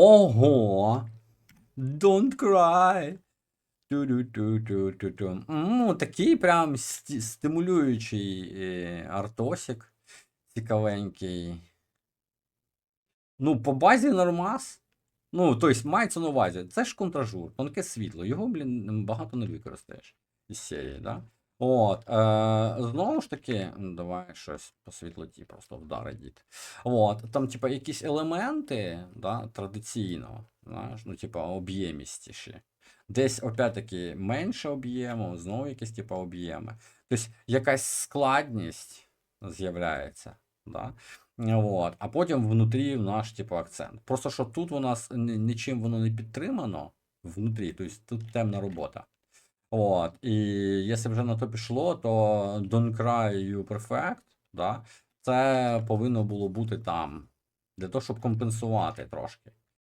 Ого! Don't cry. Ту-ду-ту-ту-ту-ту. Ну, такий прям стимулюючий е, артосик. Цікавенький. Ну, по базі нормас. Ну, тобто, мається на увазі. Це ж контражур, тонке світло. Його, блін, багато не використаєш із серії, да? От, е, знову ж таки, давай щось по світлоті просто вдарить дід. От, там, типа, якісь елементи, да, традиційно, знаєш, ну, типа, об'ємістіші. Десь, опять-таки, менше об'єму, знову якісь, типа, об'єми. Тобто, якась складність з'являється, да? От, а потім внутрі наш, типу, акцент. Просто що тут у нас нічим воно не підтримано внутрі, тобто тут темна робота. От, і якщо вже на то пішло, то Don't Cry You Perfect, да, це повинно було бути там. Для того, щоб компенсувати трошки.